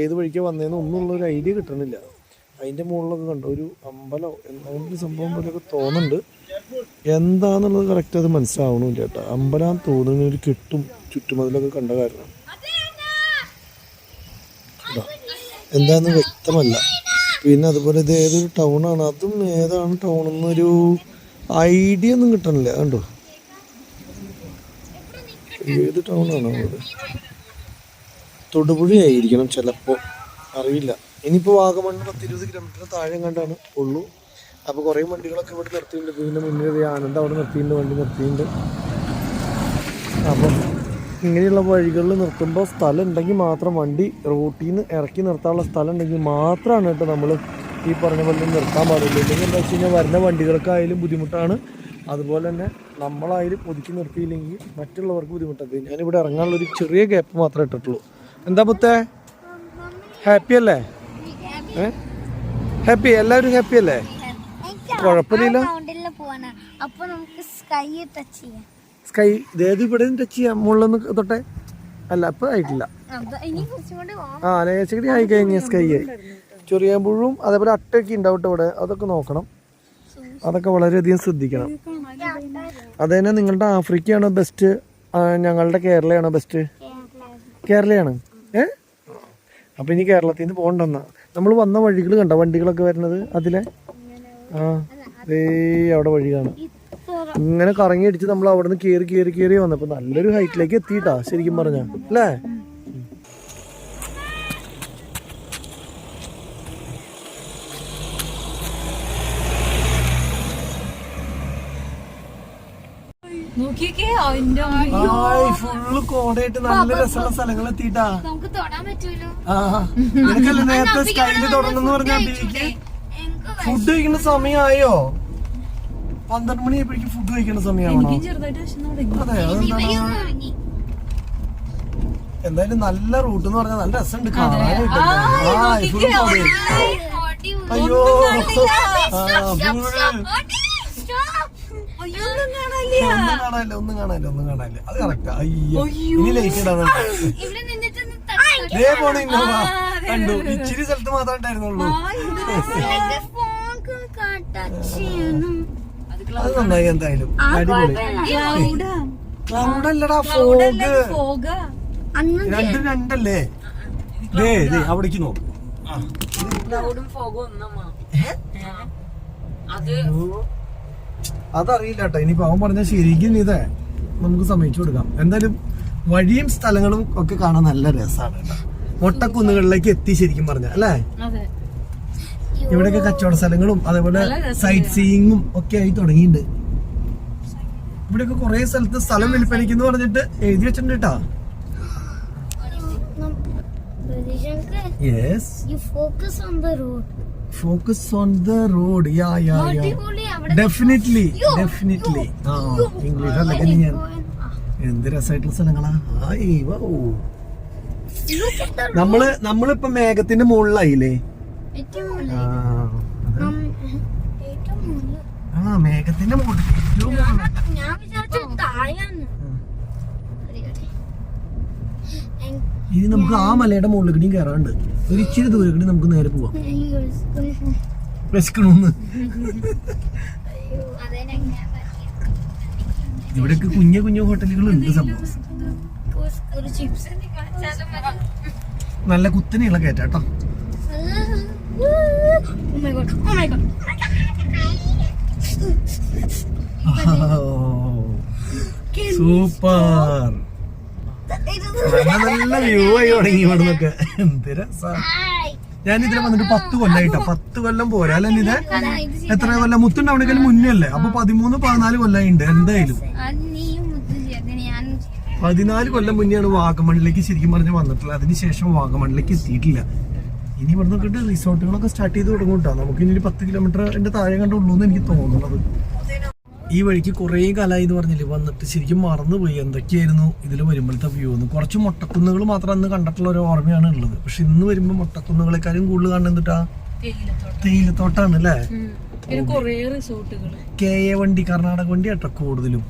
ഏത് വഴിക്കാണ് വന്നതെന്ന് ഒന്നും ഉള്ള ഒരു ഐഡിയ കിട്ടണില്ല. അതിന്റെ മുകളിലൊക്കെ കണ്ടോ ഒരു അമ്പലോ എന്തെങ്കിലും സംഭവം പോലെയൊക്കെ തോന്നുന്നുണ്ട്. എന്താന്നുള്ളത് കറക്റ്റ് അത് മനസ്സിലാവണില്ല കേട്ടോ. അമ്പലം തോന്നുന്ന ഒരു കിട്ടും ചുറ്റുമതിലൊക്കെ കണ്ട കാരണം. കേട്ടോ. എന്താന്ന് വ്യക്തമല്ല. പിന്നെ അതുപോലെ ഇത് ഏതൊരു ടൗണാണ് അതും ഏതാണ് ടൗണെന്നൊരു ഐഡിയ ഒന്നും കിട്ടണില്ല. കണ്ടോ? ഏത് ടൗണാണോ അത്? തൊടുപുഴയായിരിക്കണം ചിലപ്പോൾ അറിയില്ല. ഇനിയിപ്പോൾ വാഗമണ്ണ് പത്തിരുപത് കിലോമീറ്റർ താഴെ കണ്ടാണ് ഉള്ളൂ. അപ്പോൾ കുറേ വണ്ടികളൊക്കെ ഇവിടെ നിർത്തിയിട്ടുണ്ട്. ഇതിന്റെ മുന്നിൽ ആനന്ദ് അവിടെ നിർത്തിയിട്ടുണ്ട് വണ്ടി നിർത്തിയിട്ടുണ്ട്. അപ്പം ഇങ്ങനെയുള്ള വഴികളിൽ നിർത്തുമ്പോൾ സ്ഥലം ഉണ്ടെങ്കിൽ മാത്രം വണ്ടി റൂട്ടിൽ നിന്ന് ഇറക്കി നിർത്താനുള്ള സ്ഥലം ഉണ്ടെങ്കിൽ മാത്രമാണ് കേട്ടോ നമ്മൾ ഈ പറഞ്ഞ പോലെ നിർത്താൻ പാടുള്ളൂ. ഇല്ലെങ്കിൽ എന്താ വെച്ച് കഴിഞ്ഞാൽ വരുന്ന വണ്ടികൾക്കായാലും ബുദ്ധിമുട്ടാണ്. അതുപോലെ തന്നെ നമ്മളായാലും ഒതുക്കി നിർത്തിയില്ലെങ്കിൽ മറ്റുള്ളവർക്ക് ബുദ്ധിമുട്ടത് ഞാനിവിടെ ഇറങ്ങാനുള്ള ഒരു ചെറിയ ഗ്യാപ്പ് മാത്രമേ ഇട്ടിട്ടുള്ളൂ. എന്താ പുത്തേ? ഹാപ്പി അല്ലേ? ഹാപ്പി എല്ലാവരും ഹാപ്പി അല്ലേ? കുഴപ്പമില്ല സ്കൈ ടച്ച് ചെയ്യാം. സ്കൈ ഇതേത് ഇവിടെ ടച്ച് ചെയ്യാം? മുകളിലൊന്ന് തൊട്ടെ? അല്ല അപ്പൊ ആയിട്ടില്ല. കൂടി ആ ലേച്ചക്കടി ആയി കഴിഞ്ഞ സ്കൈ ആയി. ചൊറിയാമ്പുഴും അതേപോലെ അട്ടയൊക്കെ ഉണ്ടാവും ഇവിടെ. അതൊക്കെ നോക്കണം. അതൊക്കെ വളരെയധികം ശ്രദ്ധിക്കണം. അതുതന്നെ നിങ്ങളുടെ ആഫ്രിക്കയാണോ ബെസ്റ്റ് ഞങ്ങളുടെ കേരളയാണോ ബെസ്റ്റ് കേരളയാണ്. ഏ? അപ്പൊ ഇനി കേരളത്തിൽ നിന്ന് പോകണ്ടെന്നാ നമ്മൾ വന്ന വഴികൾ കണ്ട? വണ്ടികളൊക്കെ വരുന്നത് അതിലെ? ആ ഏ അവിടെ വഴി കാണാം. ഇങ്ങനെ കറങ്ങി അടിച്ച് നമ്മൾ അവിടെ നിന്ന് കയറി കയറി കയറി വന്നപ്പോ നല്ലൊരു ഹൈറ്റിലേക്ക് എത്തിയിട്ടാ ശരിക്കും പറഞ്ഞ. അല്ലേ നോക്കിയൊക്കെ അതിന്റെ ഫുള്ള് കോടയായിട്ട് നല്ല രസമുള്ള സ്ഥലങ്ങൾ എത്തിയിട്ടാ നമുക്ക് തൊടാൻ പറ്റൂലോ ആ നിനക്കല്ലേ നേരത്തെ സ്കൈൽ തുടങ്ങുന്നു പറഞ്ഞ അഭിക്ക് ഫുഡ് കഴിക്കുന്ന സമയമായോ പന്ത്രണ്ട് മണി ആയപ്പോഴേക്കും ഫുഡ് കഴിക്കുന്ന സമയമാണോ അതെ അതെന്താണ് എന്തായാലും നല്ല റൂട്ട് എന്ന് പറഞ്ഞാൽ നല്ല രസമുണ്ട് കാണാനായിട്ട് അയ്യോ കാണാനില്ല. ഒന്നും കാണാനില്ല ഒന്നും കാണാനില്ല ഒന്നും കാണാനില്ല. അത് കറക്റ്റാ അയ്യോ ഇനി ലൈറ്റ് ഇടാൻ. പോണ ഇന്നോവ കണ്ടു. ഇച്ചിരി സ്ഥലത്ത് മാത്രമേ ഉണ്ടായിരുന്നുള്ളൂ. അത് നന്നായി എന്തായാലും. ആ അടിപൊളി. ക്ലൗഡാ. ക്ലൗഡ് അല്ലടാ ക്ലൗഡല്ലേ ഫോഗ്. ഫോഗാ. അന്ന് രണ്ടും രണ്ടല്ലേ? ദേ ദേ അവിടേക്ക് നോക്ക്. ആ. ക്ലൗഡും ഫോഗും ഒന്നമ്മ. അത് അതറിയില്ല കേട്ടോ. ഇനിയിപ്പോ അവൻ പറഞ്ഞ ശരിക്കും ഇതേ. നമുക്ക് സമ്മതിച്ചു കൊടുക്കാം. എന്തായാലും വഴിയും സ്ഥലങ്ങളും ഒക്കെ കാണാൻ നല്ല രസമാണ് മൊട്ടക്കുന്നുകളിലേക്ക് എത്തി ശരിക്കും പറഞ്ഞ അല്ലേ? അതെ. ഇവിടെയൊക്കെ കച്ചവട സ്ഥലങ്ങളും അതേപോലെ സൈറ്റ് സീയിങ്ങും ഒക്കെ ആയി തുടങ്ങിയിട്ടുണ്ട്. ഇവിടെയൊക്കെ കുറെ സ്ഥലത്ത് സ്ഥലം വിൽപ്പനയ്ക്കെന്ന് പറഞ്ഞിട്ട് എഴുതി വെച്ചിട്ടുണ്ട് കേട്ടാ. പ്രതീക്ഷക്ക് yes you focus on the road focus on the road ya ya ya definitely definitely ആ ഇംഗ്ലീഷ് അല്ലെങ്കിൽ ഞാൻ എന്ത് രസമായിട്ടുള്ള സ്ഥലങ്ങളാ? ആയി വൗ. നമ്മൾ നമ്മളിപ്പോ മേഘത്തിന്റെ മുകളിലായില്ലേ. ആ മേഘത്തിന്റെ മുകളിൽ ഏറ്റവും ഇനി നമുക്ക് ആ മലയുടെ മുകളിൽ കൂടിയും കയറാണ്ട് ഒരു ഇച്ചിരി ദൂരം കൂടി നമുക്ക് നേരെ പോവാം. വിശക്കണമെന്ന് ഇവിടെയൊക്കെ കുഞ്ഞു കുഞ്ഞു ഹോട്ടലുകൾ ഉണ്ട് സംഭവം. നല്ല കുത്തനെയുള്ള കേട്ടോ Oh. Oh. സൂപ്പർ നല്ല നല്ല വ്യൂ ആയി തുടങ്ങി ഇവിടെ നിന്നൊക്കെ എന്ത് രസാ. ഞാൻ ഇതിൽ വന്നിട്ട് പത്ത് കൊല്ലായിട്ടോ. പത്ത് കൊല്ലം പോരാ. അല്ലെ ഇത് എത്ര കൊല്ലം? മുത്തുണ്ടാവണെങ്കിലും മുന്നേ അല്ലേ അപ്പൊ പതിമൂന്ന് പതിനാല് കൊല്ലായിണ്ട്. എന്തായാലും. പതിനാല് കൊല്ലം മുന്നെയാണ് വാഗമണിലേക്ക് ശരിക്കും പറഞ്ഞ് വന്നിട്ടുള്ളത്. അതിനുശേഷം വാഗമണിലേക്ക് എത്തിയിട്ടില്ല. ഇനി ഇവിടെ നിന്നിട്ട് റിസോർട്ടുകളൊക്കെ സ്റ്റാർട്ട് ചെയ്ത് തുടങ്ങും കേട്ടോ നമുക്ക് ഇനി ഒരു പത്ത് കിലോമീറ്റർ താഴെ കണ്ടുള്ളൂ എന്ന് എനിക്ക് തോന്നുന്നത്. ഈ വഴിക്ക് കുറേ കാലമായി എന്ന് പറഞ്ഞില്ലേ? വന്നിട്ട് ശരിക്കും മറന്നുപോയി. എന്തൊക്കെയായിരുന്നു ഇതിൽ വരുമ്പോഴത്തെ വ്യൂ എന്ന്. കുറച്ച് മുട്ടക്കുന്നുകൾ മാത്രം അന്ന് കണ്ടിട്ടുള്ള ഒരു ഓർമ്മയാണ് ഉള്ളത്. പക്ഷെ ഇന്ന് വരുമ്പോൾ മുട്ടക്കുന്നുകളെക്കാരും കൂടുതൽ കണ്ടെന്നിട്ടാ തേയിലത്തോട്ടാണ് അല്ലേ? കെ എ വണ്ടി കർണാടക വണ്ടി കേട്ടോ കൂടുതലും.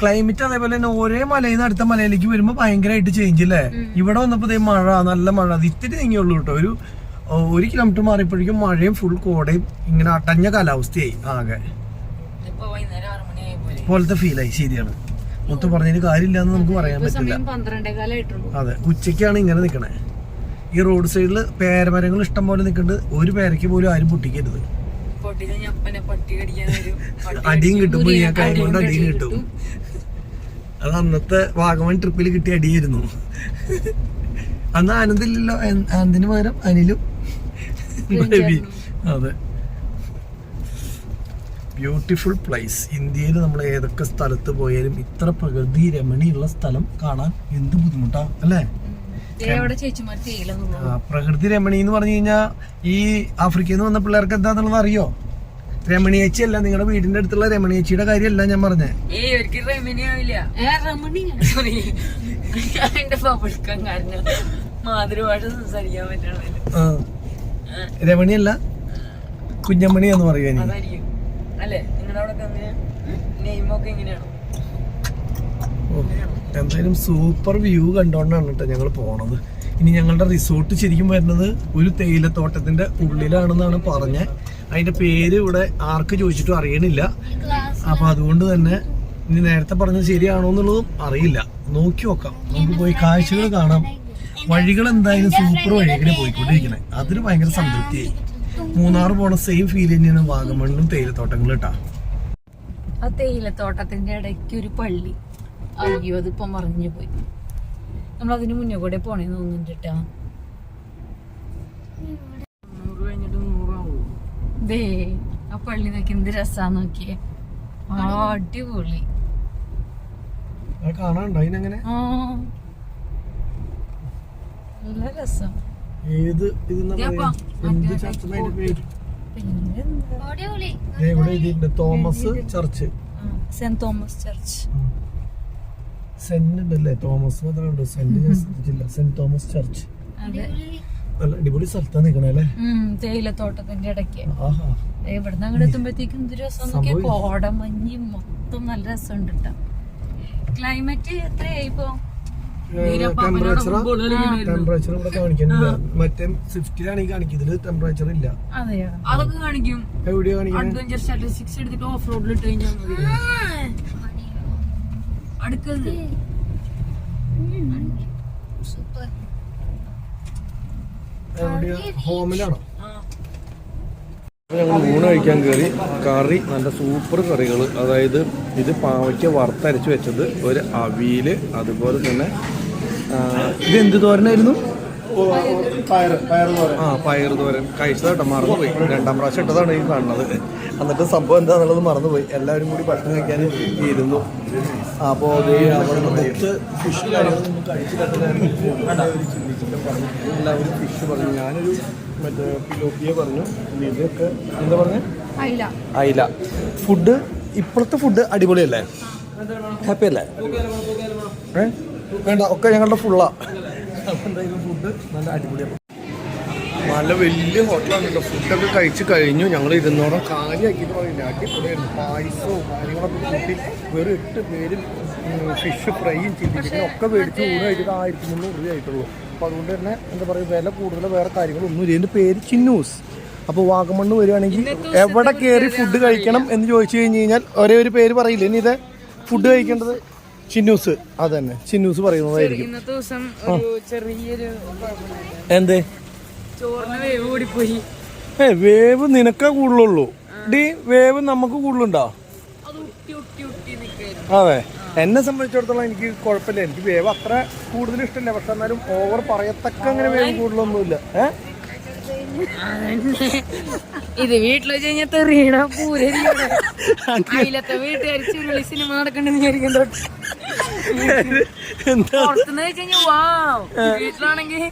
ക്ലൈമറ്റ് അതേപോലെ തന്നെ ഒരേ മലയിൽ നിന്ന് അടുത്ത മലയിലേക്ക് വരുമ്പോൾ ഭയങ്കരമായിട്ട് ചേഞ്ച് അല്ലേ? ഇവിടെ വന്നപ്പോൾ മഴ നല്ല മഴ. അത് ഇത്തിരി നീങ്ങിയുള്ളൂ കേട്ടോ. ഒരു ഒരു കിലോമീറ്റർ മാറിയപ്പോഴേക്കും മഴയും ഫുൾ കോടയും ഇങ്ങനെ അടഞ്ഞ കാലാവസ്ഥയായി ആകെ ഇപ്പൊ വൈകുന്നേരം ആറ് മണിയായ പോലെ പോലത്തെ ഫീലായി ശരിയാണ്. മൊത്തം പറഞ്ഞതിന് കാര്യമില്ല എന്ന് നമുക്ക് പറയാൻ പറ്റില്ല. അതെ ഉച്ചയ്ക്കാണ് ഇങ്ങനെ നിൽക്കണേ ഈ റോഡ് സൈഡിൽ പേരമരങ്ങൾ ഇഷ്ടം പോലെ നിൽക്കുന്നുണ്ട് ഒരു പേരയ്ക്ക് പോലും ആരും പൊട്ടിക്കരുത്. അടിയും കിട്ടും മുരിങ്ങക്കായ കൊണ്ട് അടിയും കിട്ടും. അത് അന്നത്തെ വാഗമൺ ട്രിപ്പിൽ കിട്ടിയ അടിയായിരുന്നു. അന്ന് ആനന്ദില്ലല്ലോ ആനന്ദിന് പകരം അനിലും അതെ. ബ്യൂട്ടിഫുൾ പ്ലേസ് ഇന്ത്യയിൽ നമ്മൾ ഏതൊക്കെ സ്ഥലത്ത് പോയാലും ഇത്ര പ്രകൃതി രമണീയുള്ള സ്ഥലം കാണാൻ എന്ത് ബുദ്ധിമുട്ടാ അല്ലേ? അവിടെ ചേച്ചിമാർ തേയില തിന്നു. പ്രകൃതി രമണി എന്ന് പറഞ്ഞു കഴിഞ്ഞാൽ ഈ ആഫ്രിക്കയിൽ നിന്ന് വന്ന പിള്ളേർക്ക് എന്താന്നുള്ളത് അറിയോ? രമണിയേച്ചി അല്ല നിങ്ങളുടെ വീടിന്റെ അടുത്തുള്ള രമണിയേച്ചിയുടെ കാര്യമല്ല ഞാൻ പറഞ്ഞേ. മാതൃഭാഷ സംസാരിക്കാൻ പറ്റണല്ലോ. രമണിയല്ല കുഞ്ഞമ്മണി എന്ന് പറയുക അല്ലേ? നിങ്ങളുടെ അവിടെ നെയിമൊക്കെ എങ്ങനെയാണോ? എന്തായാലും സൂപ്പർ വ്യൂ കണ്ടോണ്ടാണ് കേട്ടോ ഞങ്ങൾ പോണത്. ഇനി ഞങ്ങളുടെ റിസോർട്ട് ശരിക്കും വരുന്നത് ഒരു തേയിലത്തോട്ടത്തിന്റെ ഉള്ളിലാണെന്നാണ് പറഞ്ഞത് അതിന്റെ പേര് ഇവിടെ ആർക്ക് ചോദിച്ചിട്ടും അറിയണില്ല. അപ്പൊ അതുകൊണ്ട് തന്നെ ഇനി നേരത്തെ പറഞ്ഞത് ശരിയാണോ എന്നുള്ളതും അറിയില്ല. നോക്കി നോക്കാം. നമുക്ക് പോയി കാഴ്ചകൾ കാണാം. വഴികൾ എന്തായാലും സൂപ്പർ വഴികളെ പോയിക്കൊണ്ടിരിക്കണേ. അതൊരു ഭയങ്കര സംതൃപ്തിയായി. മൂന്നാർ പോണ സെയിം ഫീൽ തന്നെയാണ് വാഗമണ്ണിലും തേയിലത്തോട്ടങ്ങളും കേട്ടാ ആ തേയിലത്തോട്ടത്തിന്റെ ഇടയ്ക്ക് ഒരു പള്ളി. അയ്യോ അതിപ്പോ മറിഞ്ഞു പോയി നമ്മൾ അതിന് മുന്നേ കൂടെ പോണേന്ന് തോന്നുന്നുണ്ട് കേട്ടാ നൂറ് കഴിഞ്ഞിട്ട് നൂറാവൂ? ദേ ആ പള്ളി നോക്കി എന്ത് രസാന്ന് നോക്കിയേ. ആ അടിപൊളി. അത് കാണാനുണ്ടോ അതിനെങ്ങനെ? ആ നല്ല രസം. ഏത് ഇതാ Thomas church. Saint Thomas church. Saint ഉണ്ടല്ലേ? തോമസ് മാത്രമേ ഉള്ളൂ സെന്റ് ഞാൻ ശ്രദ്ധിച്ചില്ല. Saint Thomas church. നല്ല അടിപൊളി സ്ഥലത്താ നിക്കണേ അല്ലേ? തേയിലത്തോട്ടത്തിന്റെ ഇടയ്ക്ക്. ഇവിടുന്ന് അങ്ങോട്ട് എത്തുമ്പോഴത്തേക്കും എന്ത് രസം കോടമഞ്ഞ് മൊത്തം നല്ല രസമുണ്ട് കേട്ടോ. ക്ലൈമറ്റ് എത്രയായി ഇപ്പൊ? ടെമ്പറേച്ചർ ടെമ്പറേച്ചർ ഇവിടെ കാണിക്കുന്നില്ല മറ്റേ സ്വിഫ്റ്റിലാണെങ്കിൽ ഇതിൽ ടെമ്പറേച്ചർ ഇല്ല. അതൊക്കെ കാണിക്കും. എവിടെയാ കാണിക്കുന്നത് അഡ്വഞ്ചർ സ്റ്റാറ്റിസ്റ്റിക്സ് എടുത്തിട്ട് ഓഫ് റോഡിൽ ഇട്ട് കഴിഞ്ഞാൽ ഹോമിലാണോ? ഞങ്ങൾ ഊണ് കഴിക്കാൻ കയറി. കറി നല്ല സൂപ്പർ കറികൾ അതായത് ഇത് പാവയ്ക്ക് വറുത്തരച്ച് വെച്ചത് ഒരു അവിയിൽ അതുപോലെ തന്നെ ഇത് എന്ത് തോരനായിരുന്നു? ആ പയർ തോരൻ. കഴിച്ചതാട്ടോ മറന്നുപോയി. രണ്ടാം പ്രാവശ്യം ഇട്ടതാണ് ഈ കാണുന്നത്. എന്നിട്ട് സംഭവം എന്താണെന്നുള്ളത് മറന്നുപോയി. എല്ലാവരും കൂടി ഭക്ഷണം കഴിക്കാൻ ഇരുന്നു. അപ്പോൾ അവിടെ നിന്ന് ഫിഷ് കാര്യങ്ങളൊന്നും കഴിച്ചിട്ടുണ്ടെങ്കിൽ എല്ലാവരും ഫിഷ് പറഞ്ഞു. ഞാനൊരു മറ്റേ പിലോപ്പിയെ പറഞ്ഞു. ഇതൊക്കെ എന്താ പറഞ്ഞേ? അയില. ഫുഡ് ഇപ്പോഴത്തെ ഫുഡ് അടിപൊളിയല്ലേ? ഹാപ്പി അല്ലേ ഏ? വേണ്ട ഒക്കെ ഞങ്ങളുടെ ഫുള്ളാ എന്തായാലും ഫുഡ് നല്ല അടിപൊളിയാണ് നല്ല വലിയ ഹോട്ടലാണ് കേട്ടോ. ഫുഡൊക്കെ കഴിച്ച് കഴിഞ്ഞു. ഞങ്ങൾ ഇരുന്നോളം കാര്യമാക്കിയിട്ട് പറയില്ല? അടിപൊളിയായിരുന്നു. പായസവും കാര്യങ്ങളൊക്കെ കൂട്ടി വെറും എട്ട് പേരും ഫിഷ് ഫ്രൈയും ചില്ലി ചിക്കനും ഒക്കെ മേടിച്ച് ഊണ് കഴിച്ചിട്ട് ആയിരത്തി മുന്നൂറ് രൂപ ആയിട്ടുള്ളൂ. അപ്പോൾ അതുകൊണ്ട് തന്നെ എന്താ പറയുക വില കൂടുതൽ വേറെ കാര്യങ്ങളൊന്നും ഇല്ല. ഇതിന്റെ പേര് ചിന്നൂസ്. അപ്പോൾ വാഗമണ് വരികയാണെങ്കിൽ എവിടെ കയറി ഫുഡ് കഴിക്കണം എന്ന് ചോദിച്ചു കഴിഞ്ഞ് കഴിഞ്ഞാൽ ഒരേ ഒരു പേര് പറയില്ല? ഇനി ഇത് ഫുഡ് കഴിക്കേണ്ടത്? ചിന്നൂസ്. അതന്നെ. ചിന്നൂസ് പറയുന്നതായിരിക്കും. ഇന്നത്തെ ദിവസം ഒരു ചെറിയൊരു എന്തേ? ചോറിന് വേവ് ഏ വേവ് നിനക്കേ കൂടുതലുള്ളൂ. ഡി വേവ് നമുക്ക് കൂടുതലുണ്ടോ? അത് ഉട്ടി ഉട്ടി ഉട്ടി നിൽക്കായിരുന്നു അതെ. എന്നെ സംബന്ധിച്ചിടത്തോളം എനിക്ക് കുഴപ്പമില്ല. എനിക്ക് വേവ് അത്ര കൂടുതൽ ഇഷ്ടമില്ല. പക്ഷെ എന്നാലും ഓവർ പറയത്തക്ക അങ്ങനെ വേവ് കൂടുതലൊന്നുമില്ല. ഏഹ് ഇത് വീട്ടിൽ വെച്ച് കഴിഞ്ഞാൽ തെറിയണ പൂരരിയുടെ വീട്ടിൽ വീട്ടുകാർ ചുരുളി സിനിമ നടക്കണ്ടെന്ന് വിചാരിക്കും തൊട്ട്. പുറത്തുനിന്ന് വെച്ച് കഴിഞ്ഞാൽ വാ വീട്ടിലാണെങ്കിൽ.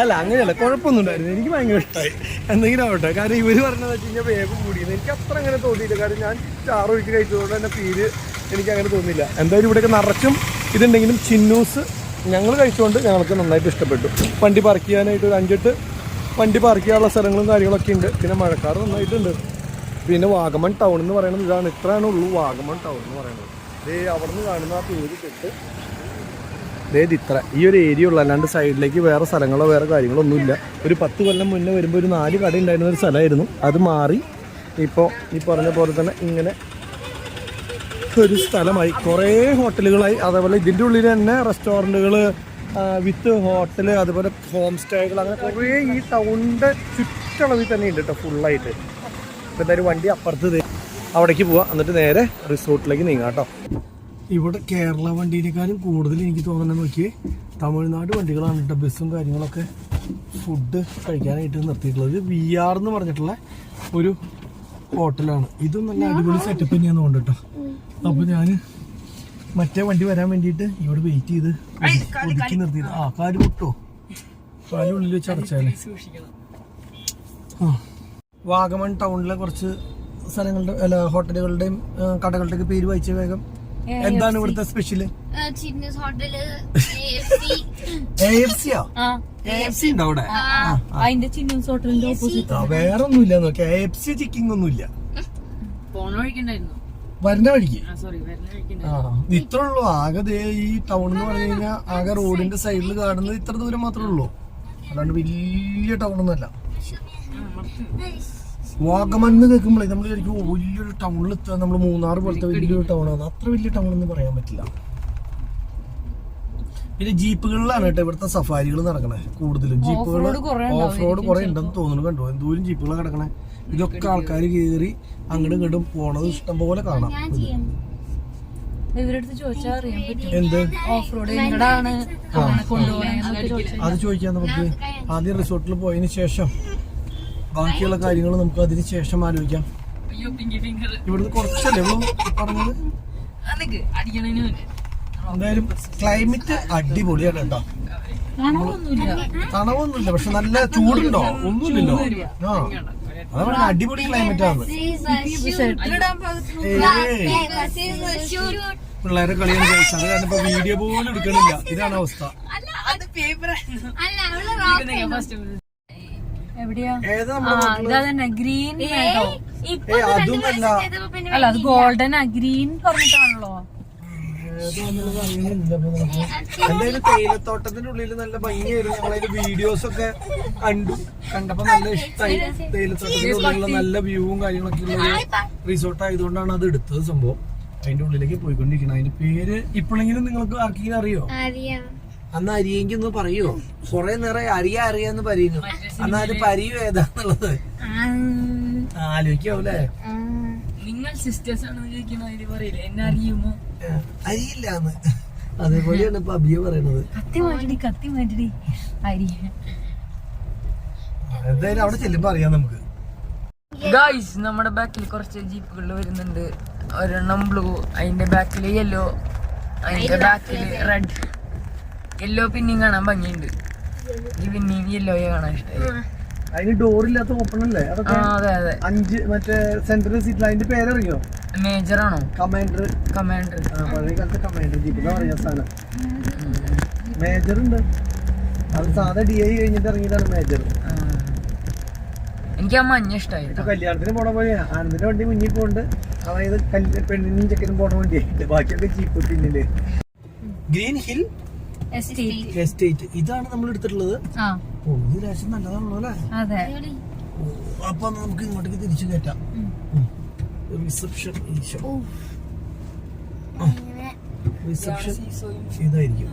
അല്ല അങ്ങനെയല്ല കുഴപ്പമൊന്നും ഉണ്ടായിരുന്നു എനിക്ക് ഭയങ്കര ഇഷ്ടമായി എന്തെങ്കിലും ആവട്ടെ. കാരണം ഇവർ പറഞ്ഞത് വെച്ച് കഴിഞ്ഞാൽ വേഗം കൂടിയത് എനിക്ക് അത്ര അങ്ങനെ തോന്നിയില്ല. കാരണം ഞാൻ ചാറ് ഒഴിച്ച് കഴിച്ചതുകൊണ്ട് തന്നെ പേര് എനിക്ക് അങ്ങനെ തോന്നിയില്ല. എന്തായാലും ഇവിടെയൊക്കെ നിറച്ചും ഇതുണ്ടെങ്കിലും ചിന്നൂസ് ഞങ്ങൾ കഴിച്ചുകൊണ്ട് ഞങ്ങൾക്ക് നന്നായിട്ട് ഇഷ്ടപ്പെട്ടു. വണ്ടി പാർക്ക് ചെയ്യാനായിട്ട് ഒരു അഞ്ചെട്ട് വണ്ടി പാർക്ക് ചെയ്യാനുള്ള സ്ഥലങ്ങളും കാര്യങ്ങളൊക്കെ ഉണ്ട്. പിന്നെ മഴക്കാർ നന്നായിട്ടുണ്ട്. പിന്നെ വാഗമൺ ടൗൺ എന്ന് പറയുന്നത് ഇതാണ്. ഇത്രയാണ് ഉള്ളൂ വാഗമൺ ടൗൺ എന്ന് പറയുന്നത്. ദേ അവിടെ കാണുന്ന ആ പേര് കെട്ട് ഇത്ര. ഈ ഒരു ഏരിയ ഉള്ള. അല്ലാണ്ട് സൈഡിലേക്ക് വേറെ സ്ഥലങ്ങളോ വേറെ കാര്യങ്ങളോ ഒന്നുമില്ല ഒരു പത്ത് കൊല്ലം മുന്നേ വരുമ്പോൾ ഒരു നാല് കട ഉണ്ടായിരുന്ന ഒരു സ്ഥലമായിരുന്നു. അത് മാറി. ഇപ്പോൾ ഈ പറഞ്ഞ പോലെ തന്നെ ഇങ്ങനെ ഒരു സ്ഥലമായി. കുറേ ഹോട്ടലുകളായി. അതേപോലെ ഇതിന്റെ ഉള്ളിൽ തന്നെ റെസ്റ്റോറന്റുകൾ വിത്ത് ഹോട്ടൽ അതുപോലെ ഹോം സ്റ്റേകൾ അങ്ങനെ കുറേ ഈ ടൗണിന്റെ ചുറ്റളവിൽ തന്നെ ഉണ്ട് കേട്ടോ ഫുള്ളായിട്ട് ഇപ്പം എന്തായാലും വണ്ടി അപ്പുറത്ത് അവിടേക്ക് പോവാം. എന്നിട്ട് നേരെ റിസോർട്ടിലേക്ക് നീങ്ങാം കേട്ടോ ഇവിടെ കേരള വണ്ടിയിലേക്കാളും കൂടുതൽ എനിക്ക് തോന്നുന്നത് നോക്കി തമിഴ്നാട് വണ്ടികളാണ് കേട്ടോ ബസ്സും കാര്യങ്ങളൊക്കെ ഫുഡ് കഴിക്കാനായിട്ട് നിർത്തിയിട്ടുള്ളത്. വി ആർ എന്ന് പറഞ്ഞിട്ടുള്ള ഒരു ഹോട്ടലാണ്. ഇതും നല്ല അടിപൊളി സെറ്റപ്പ് തന്നെയാണ് കേട്ടോ അപ്പൊ ഞാൻ മറ്റേ വണ്ടി വരാൻ വേണ്ടിയിട്ട് ഇവിടെ വെയിറ്റ് ചെയ്ത് ഒതുക്കി നിർത്തിയത്. ആ കാൽ പൊട്ടോ. കാൽ ഉള്ളിൽ വെച്ച് അടച്ചാലേ. ആ. വാഗമൺ ടൗണിലെ കുറച്ച് സ്ഥലങ്ങളുടെ അല്ല ഹോട്ടലുകളുടെയും കടകളുടെ കടകളുടെയൊക്കെ പേര് വായിച്ച വേഗം. എന്താണ് ഇവിടുത്തെ സ്പെഷ്യൽ വേറെ ഒന്നുമില്ല നോക്കി എ എഫ് സി. ചിക്കിംഗ് ഒന്നുമില്ല. വരുന്ന വഴിക്ക്? ഇത്ര ഉള്ളൂ ആകെ ദേ ഈ ടൗൺ എന്ന് പറഞ്ഞു കഴിഞ്ഞാൽ ആകെ റോഡിന്റെ സൈഡിൽ കാണുന്നത് ഇത്ര ദൂരം മാത്രമേ ഉള്ളൂ. അല്ലാണ്ട് വലിയ ടൗൺ ഒന്നുമല്ല വാഗമണ്ണ് കേൾക്കുമ്പോഴേ നമ്മൾ ശരിക്കും വലിയൊരു ടൗണിൽ എത്തുക നമ്മൾ മൂന്നാർ പോലത്തെ വലിയൊരു ടൗണാണ് അത്ര വലിയ ടൗൺ എന്ന് പറയാൻ പറ്റില്ല. പിന്നെ ജീപ്പുകളിലാണ് കേട്ടോ ഇവിടുത്തെ സഫാരികൾ നടക്കണേ കൂടുതലും. ജീപ്പുകൾ ഓഫ് റോഡ് കുറെ ഉണ്ടെന്ന് തോന്നുന്നു കണ്ടോ? എന്തോരം ജീപ്പുകൾ കിടക്കണേ. ഇതൊക്കെ ആൾക്കാർ കയറി അങ്ങോട്ടും ഇങ്ങോട്ടും പോണത് ഇഷ്ടം പോലെ കാണാം എന്ത്? അത് ചോദിക്കാം നമുക്ക് ആദ്യം റിസോർട്ടിൽ പോയതിന് ശേഷം ബാക്കിയുള്ള കാര്യങ്ങൾ നമുക്ക് അതിന് ശേഷം ആലോചിക്കാം. അയ്യോ പിങ്കി ഫിംഗർ ഇവിടുന്ന് കുറച്ചല്ലേ ഉള്ളൂ പറഞ്ഞത്? അടിക്കണതിന് എന്തായാലും ക്ലൈമറ്റ് അടിപൊളിയാണ് കേട്ടോ. തണവൊന്നുമില്ല പക്ഷെ നല്ല ചൂടുണ്ടോ? ഒന്നുമില്ലല്ലോ. ആ അതാണ് അടിപൊളി ക്ലൈമറ്റ് ആണ്. പിള്ളേരെ കളിയാണ് കഴിച്ചത് അത് കാരണം ഇപ്പൊ വീഡിയോ പോലും എടുക്കണില്ല. ഇതാണ് അവസ്ഥ. ഗ്രീൻ അല്ല അത് ഗോൾഡൻ ആ ഗ്രീൻ പറഞ്ഞിട്ടാണല്ലോ ഏതാന്നുള്ളത് അറിയുന്നില്ല അപ്പൊ നമുക്ക്. എന്തായാലും തേയിലത്തോട്ടത്തിന്റെ ഉള്ളിൽ നല്ല ഭംഗിയായിരുന്നു. ഞങ്ങളതിന്റെ വീഡിയോസ് ഒക്കെ കണ്ടു. കണ്ടപ്പോ നല്ല ഇഷ്ടമായി തേയിലത്തോട്ടത്തിന്റെ ഉള്ളിലുള്ള നല്ല വ്യൂവും കാര്യങ്ങളൊക്കെ ഉള്ള റിസോർട്ട് ആയതുകൊണ്ടാണ് അത് എടുത്തത് സംഭവം. അതിന്റെ ഉള്ളിലേക്ക് പോയിക്കൊണ്ടിരിക്കണം. അതിന്റെ പേര് ഇപ്പോഴെങ്കിലും നിങ്ങൾക്ക് ആർക്കെങ്കിലും അറിയോ? അറിയാം. അന്ന് അരിയെങ്കിൽ ഒന്ന് പറയോ കൊറേ നേരം അരിയ അറിയാന്ന് പറയുന്നു. അന്നാ അത് പരിയോ ഏതാന്നുള്ളത്? ആലോചിക്കാവൂലേ നിങ്ങൾ സിസ്റ്റേഴ്സ് ആണെന്ന് ചോദിക്കുന്ന പറയില്ല? എന്നെ അറിയുമോ? അരിയില്ലാന്ന്. അതേപോലെയാണ് ഇപ്പൊ അബിയ പറയണത്. കത്തി മാറ്റടി കത്തി മാറ്റടി. അരി. എന്തായാലും അവിടെ ചെല്ലുമ്പോ അറിയാം നമുക്ക്. ഗായ്സ് നമ്മുടെ ബാക്കിൽ കുറച്ച് ജീപ്പുകൾ വരുന്നുണ്ട്. ഒരെണ്ണം ബ്ലൂ അതിന്റെ ബാക്കിൽ യെല്ലോ അതിന്റെ ബാക്കിൽ റെഡ് യെല്ലോ പിന്നെയും കാണാൻ ഭംഗിയുണ്ട്. ഈ പിന്നെയും യെല്ലോയെ കാണാൻ ഇഷ്ടമായി. അതിന് ഡോറില്ലാത്ത ഓപ്പൺ അല്ലേ? അതെ അതെ. അഞ്ച് മറ്റേ സെൻട്രൽ സീറ്റിൽ അതിന്റെ പേരറിയോ മേജർ ആണോ? കമാൻഡർ കമാൻഡർ പഴയ കാലത്തെ കമാൻഡർ ജീപ്പ് എന്ന് പറയാ സാധനം. മേജർ ഉണ്ട്. അത് സാധാ ഡി ഐ കഴിഞ്ഞിട്ട് ഇറങ്ങിയതാണ് മേജർ എനിക്ക് ആ മഞ്ഞ ഇഷ്ടമായി ഇപ്പൊ കല്യാണത്തിന് പോണ പോലെ ആനന്ദിന്റെ വണ്ടി മുന്നിൽ പോകുന്നുണ്ട് അതായത് പെണ്ണിനും ചെക്കനും പോണ വണ്ടിയായിട്ട്. ബാക്കിയൊക്കെ ജീപ്പ് പിന്നിൽ. ഗ്രീൻ ഹിൽ എസ്റ്റേറ്റ് എസ്റ്റേറ്റ് ഇതാണ് നമ്മൾ എടുത്തിട്ടുള്ളത്. ആ. ഓ ഇത് നല്ലതാണല്ലോ അല്ലേ? അപ്പൊ നമുക്ക് ഇങ്ങോട്ടേക്ക് തിരിച്ചു കയറ്റാം. റിസപ്ഷൻ റിസപ്ഷൻ ഇതായിരിക്കും.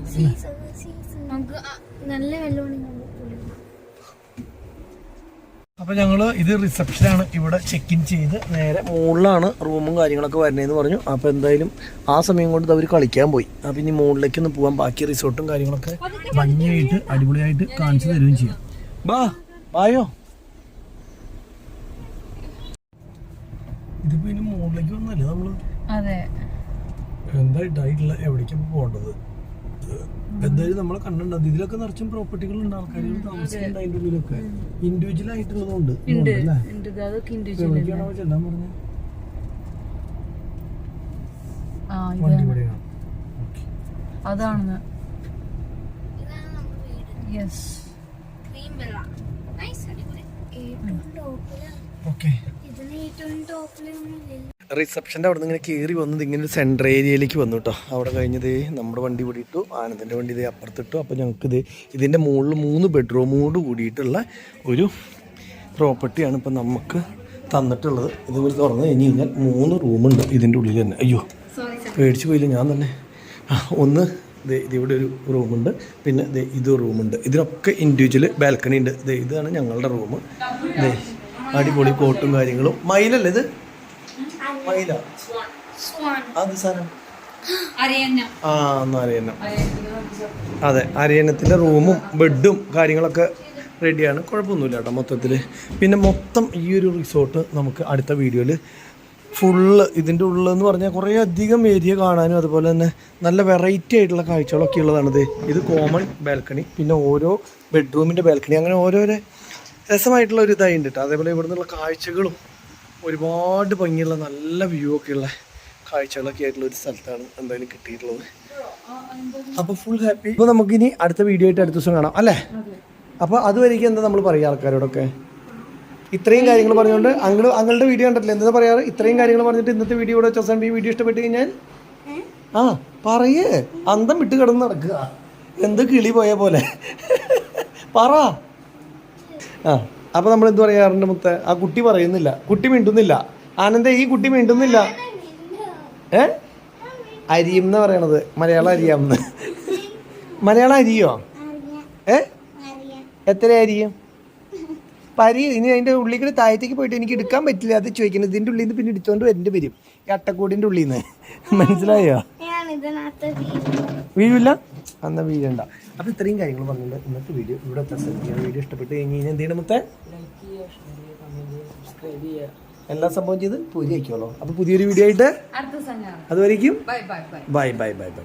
അപ്പൊ ഞങ്ങൾ ഇത് റിസപ്ഷനാണ് ഇവിടെ ചെക്ക് ഇൻ ചെയ്ത് നേരെ മുകളിലാണ് റൂമും കാര്യങ്ങളൊക്കെ വരണേന്ന് പറഞ്ഞു. അപ്പൊ എന്തായാലും ആ സമയം കൊണ്ട് അവർ കളിക്കാൻ പോയി. അപ്പൊ ഇനി മുകളിലേക്ക് ഒന്ന് പോവാൻ ബാക്കി റിസോർട്ടും കാര്യങ്ങളൊക്കെ ഭംഗിയായിട്ട് അടിപൊളിയായിട്ട് കാണിച്ചു തരുകയും ചെയ്യാം. ബാ ബായോ? ഇതിപ്പോ ഇനി മുകളിലേക്ക് വന്നല്ലേ നമ്മൾ അതെ. എന്തായിട്ടായിട്ടുള്ള എവിടേക്കാണ് പോകേണ്ടത്? എന്തായാലും നമ്മളെ കണ്ടിട്ടുണ്ട് ഇതിലൊക്കെ നിറച്ചും പ്രോപ്പർട്ടികൾ ഉണ്ട് ആൾക്കാർ താമസിക്കുന്നുണ്ട് അതിന്റെ ഉള്ളിലൊക്കെ. ഇൻഡിവിജ്വൽ ആയിട്ടുള്ളതുകൊണ്ട് ഉണ്ട്. ഉണ്ട്. അതൊക്കെ ഇപ്പൊ ഇൻഡിവിജ്വൽ എവിടേക്കാണോ ചെല്ലാൻ പറഞ്ഞത് ആ വണ്ടി ഇവിടെയാണ് അതാണ് ഇതാണ് നമ്മുടെ വീട്. Yes okay. റിസപ്ഷന്റെ അവിടെ നിന്ന് ഇങ്ങനെ കയറി വന്നത് ഇങ്ങനെ സെൻട്രൽ ഏരിയയിലേക്ക് വന്നു കേട്ടോ അവിടെ കഴിഞ്ഞത് നമ്മുടെ വണ്ടി ഇവിടെ ഇട്ടു ആനന്ദിന്റെ വണ്ടി ഇത് അപ്പുറത്തിട്ടു. അപ്പോൾ ഞങ്ങൾക്കിത് ഇതിന്റെ മുകളിൽ മൂന്ന് ബെഡ്റൂമോട് കൂടിയിട്ടുള്ള ഒരു പ്രോപ്പർട്ടിയാണ് ഇപ്പം നമുക്ക് തന്നിട്ടുള്ളത്. ഇതുപോലെ തുറന്നു കഴിഞ്ഞ് കഴിഞ്ഞാൽ മൂന്ന് റൂമുണ്ട് ഇതിന്റെ ഉള്ളിൽ തന്നെ. അയ്യോ പേടിച്ചു പോയില്ല? ഞാൻ തന്നെ. ഒന്ന് ഇതിവിടെ ഒരു റൂമുണ്ട് പിന്നെ ദേ ഇത് റൂമുണ്ട് ഇതിനൊക്കെ ഇൻഡിവിജ്വൽ ബാൽക്കണി ഉണ്ട്. ഇതാണ് ഞങ്ങളുടെ റൂം അടിപൊളി കോട്ടും കാര്യങ്ങളും. മയിലല്ലേ ഇത്? മയില? അത് സാധനം. ആ ഒന്ന് അരയന്നം. അതെ അരയന്നത്തിന്റെ റൂമും ബെഡും കാര്യങ്ങളൊക്കെ റെഡിയാണ്. കുഴപ്പമൊന്നുമില്ല കേട്ടോ മൊത്തത്തിൽ പിന്നെ മൊത്തം ഈ ഒരു റിസോർട്ട് നമുക്ക് അടുത്ത വീഡിയോയിൽ ഫുള്ള് ഇതിന്റെ ഉള്ളെന്ന് പറഞ്ഞാൽ കുറേ അധികം ഏരിയ കാണാനും അതുപോലെ തന്നെ നല്ല വെറൈറ്റി ആയിട്ടുള്ള കാഴ്ചകളൊക്കെ ഉള്ളതാണിത്. ഇത് കോമൺ ബാൽക്കണി പിന്നെ ഓരോ ബെഡ്റൂമിന്റെ ബാൽക്കണി അങ്ങനെ ഓരോരോ രസമായിട്ടുള്ള ഒരു ഇതായിട്ടുണ്ട് കേട്ടോ അതേപോലെ ഇവിടെ നിന്നുള്ള കാഴ്ചകളും ഒരുപാട് ഭംഗിയുള്ള നല്ല വ്യൂ ഒക്കെ ഉള്ള കാഴ്ചകളൊക്കെ ആയിട്ടുള്ള ഒരു സ്ഥലത്താണ് എന്തായാലും കിട്ടിയിട്ടുള്ളത്. അപ്പോൾ ഫുൾ ഹാപ്പി ഇപ്പൊ നമുക്കിനി അടുത്ത വീഡിയോ ആയിട്ട് അടുത്ത ദിവസം കാണാം അല്ലേ? അപ്പോൾ അതുവരേക്കും എന്താ നമ്മൾ പറയാ ആൾക്കാരോടൊക്കെ? ഇത്രയും കാര്യങ്ങൾ പറഞ്ഞുകൊണ്ട് അങ്ങൾ അങ്ങളുടെ വീഡിയോ കണ്ടിട്ടില്ല? എന്താ പറയാറ്? ഇത്രയും കാര്യങ്ങൾ പറഞ്ഞിട്ട് ഇന്നത്തെ വീഡിയോ ഇവിടെ വെച്ചാൽ ഈ വീഡിയോ ഇഷ്ടപ്പെട്ട് കഴിഞ്ഞാൽ? ആ പറയേ. അന്തം വിട്ട് കിടന്ന് നടക്കുക. എന്ത് കിളി പോയ പോലെ. പറ. ആ. അപ്പോൾ നമ്മൾ എന്ത് പറയാറുണ്ട് മുത്ത? ആ കുട്ടി പറയുന്നില്ല. കുട്ടി മിണ്ടുന്നില്ല. ആനന്ദ ഈ കുട്ടി മിണ്ടുന്നില്ല. ഏ? അരിയും എന്ന് പറയണത്? മലയാളം അരിയാമെന്ന്. മലയാളം അരിയോ? ഏ? എത്ര അരിയും പരി ഇനി അതിന്റെ ഉള്ളിൽ കൂടി താഴത്തേക്ക് പോയിട്ട് എനിക്ക് എടുക്കാൻ പറ്റില്ല. അത് ചോദിക്കുന്നത് ഇതിന്റെ ഉള്ളിൽ നിന്ന് പിന്നെ എടുത്തുകൊണ്ട് വരേണ്ടി വരും. ഈ അട്ടക്കൂടിന്റെ ഉള്ളിൽ നിന്ന്. മനസ്സിലായോ? വീഴില്ല അന്ന വീഴണ്ട. അപ്പോൾ ഇത്രയും കാര്യങ്ങൾ പറഞ്ഞുകൊണ്ട് ഇന്നത്തെ വീഡിയോ ഇവിടെ വീഡിയോ ഇഷ്ടപ്പെട്ട് കഴിഞ്ഞ് കഴിഞ്ഞാൽ എന്ത് ചെയ്യണം മുത്തേ? എല്ലാ സംഭവം ചെയ്ത് പൂരി അപ്പൊ അപ്പോൾ പുതിയൊരു വീഡിയോ ആയിട്ട് അതുവരേക്കും ബൈ ബൈ ബൈ ബൈ.